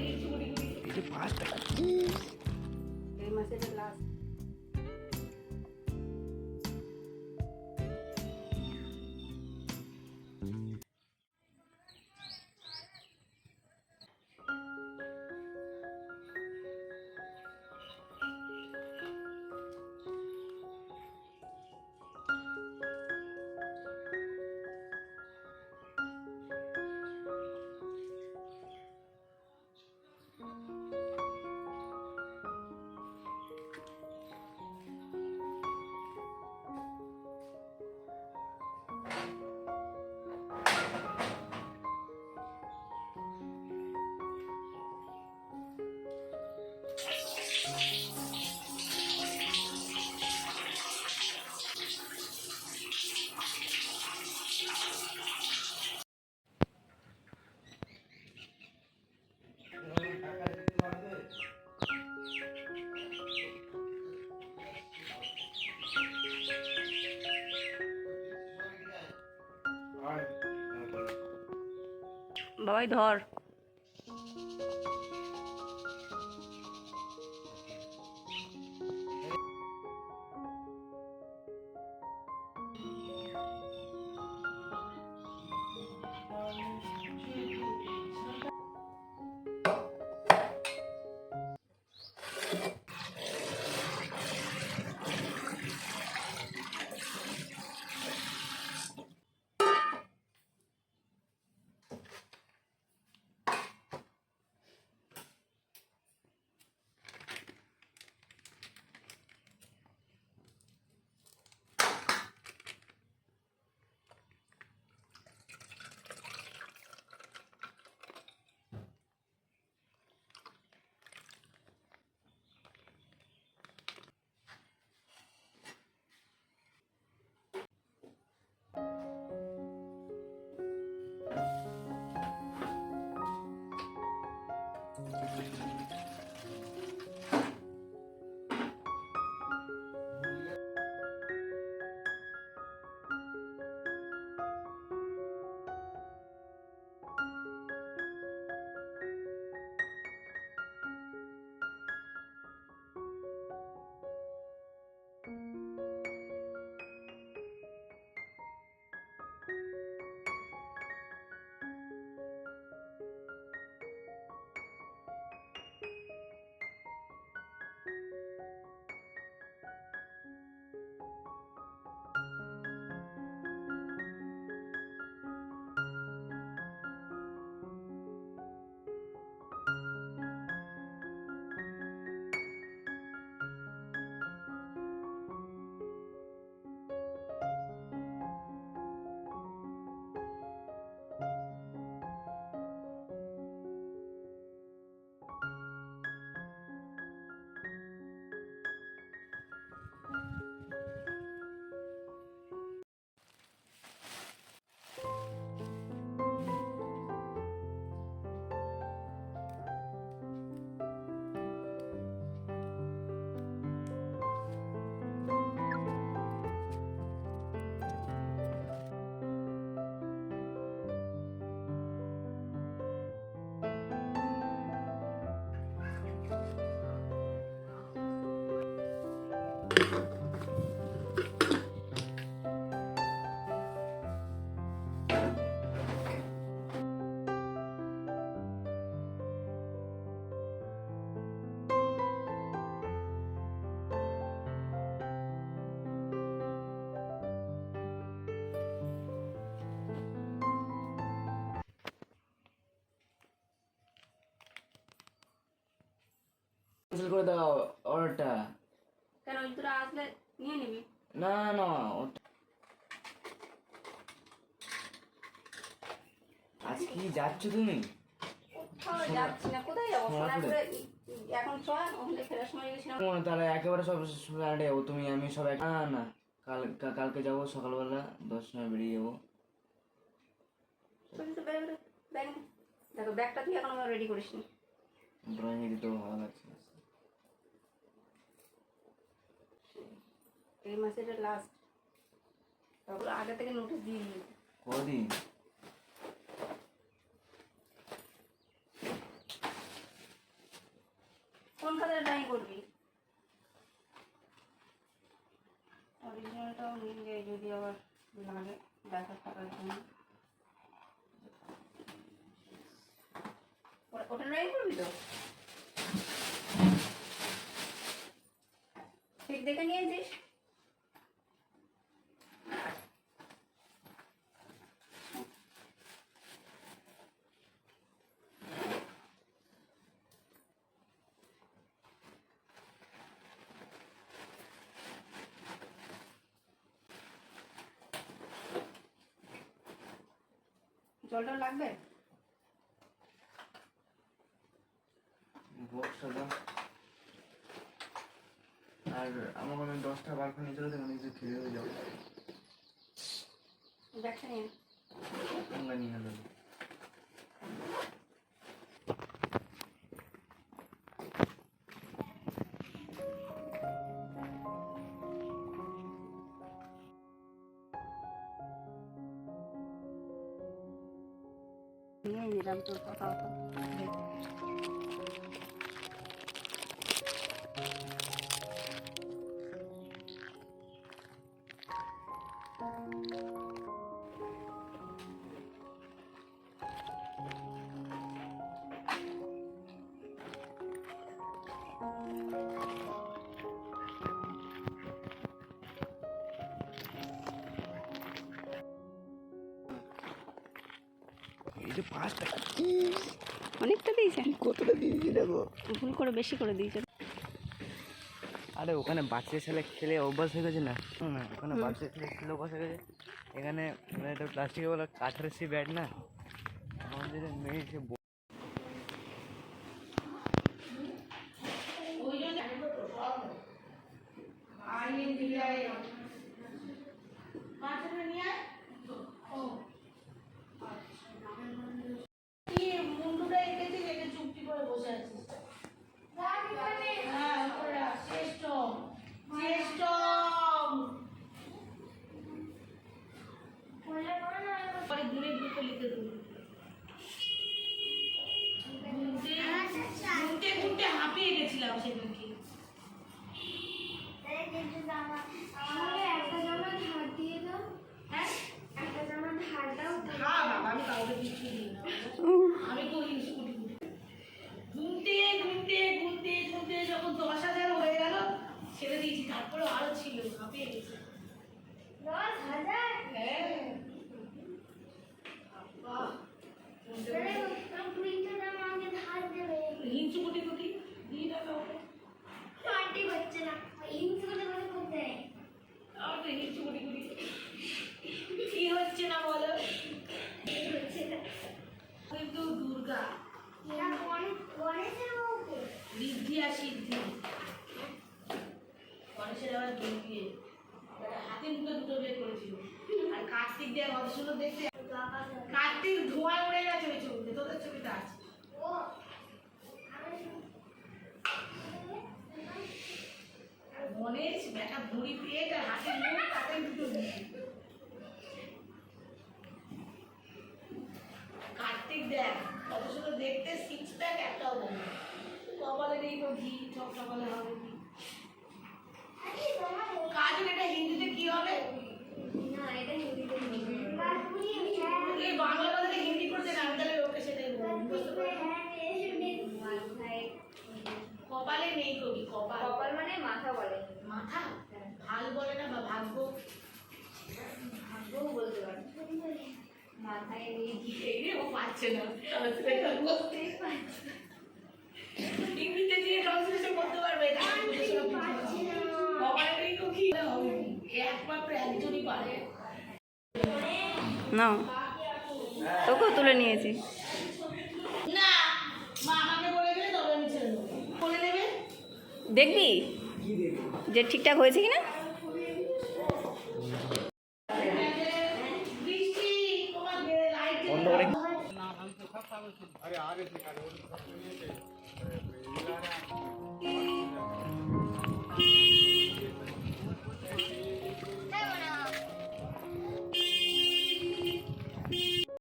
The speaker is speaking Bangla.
এই যে পাঁচ টাকা এই মাসের বাবাই ধর। ক্যান্সেল করে দাও অর্ডারটা কেন ওই তোরা আসলে নিয়ে নিবি। না না আজ কি যাচ্ছ তুমি? কোথাও যাচ্ছি না। কোথায় যাব? এখন ওখানে ফেরার সময় গেছিলাম। তাহলে একেবারে সব ফ্ল্যাটে যাব। তুমি আমি সব না না কাল কালকে যাব সকালবেলা দশটায় বেরিয়ে যাব। দেখো ব্যাগটা তুই এখন রেডি করিস নি ড্রয়িং দিতেও ভালো লাগছে। এই মাসের লাস্ট আগে থেকে নোটিশ দিয়ে দিই করবি তো ঠিক দেখে নিয়েছিস জলটা লাগবে? বক্সটা আর আমার কোনো দশটা বারোটা নিয়ে চলে মানে একটু খেয়ে হয়ে যাব। ব্যাগটা নিয়ে Tingin, nilamtong pa ako. হতো এই যে পাঁচ টাকা অনেকটা দিয়েছেন। কতটা দিয়েছি দেখো। ভুল করে বেশি করে দিয়েছেন। আরে ওখানে বাচ্চা ছেলে খেলে অভ্যাস হয়ে গেছে না? না ওখানে বাচ্চা ছেলে খেলে অভ্যাস হয়ে গেছে। এখানে মানে একটা প্লাস্টিকের বলা কাঠের সে ব্যাট না? আমাদের মেয়ে সে দশ হাজার হয়ে গেল ছেড়ে দিয়েছি। তারপরে আরও ছিল হাঁপিয়ে গেছে হ্যাঁ। কার্তিক ধোঁয়া উড়ে গেছে ওই ছবিতে, তোদের ছবিতে আছে। গণেশ ব্যাটা ভুঁড়ি পেয়ে আর হাতে মুখ দুটো কার্তিক দেখ, কত সুন্দর দেখতে সিক্স প্যাক একটাও দেয় কপালে নেই তো ঘি সব সকালে হবে কাজল, এটা হিন্দিতে কি হবে? বাংলা কথাটা হিন্দি করছে না তাহলে লোকে সেটাই? কপালে নেই কবি কপাল কপাল মানে মাথা বলে। মাথা ভালো বলে না বা ভাগ্য ভাগ্যও বলতে পারে মাথায় নেই এই ও পাচ্ছে না। ইংরেজিতে দিয়ে ট্রান্সলেশন করতে পারবে এটা আমি বুঝে কপালে নেই তো কি হবে একমাত্র একজনই পারে না তোকেও তুলে নিয়েছি। না মা আমাকে বলে গেলে তবে আমি ছেড়ে দেবো। বলে নেবে? দেখবি যে ঠিকঠাক হয়েছে কিনা? বৃষ্টি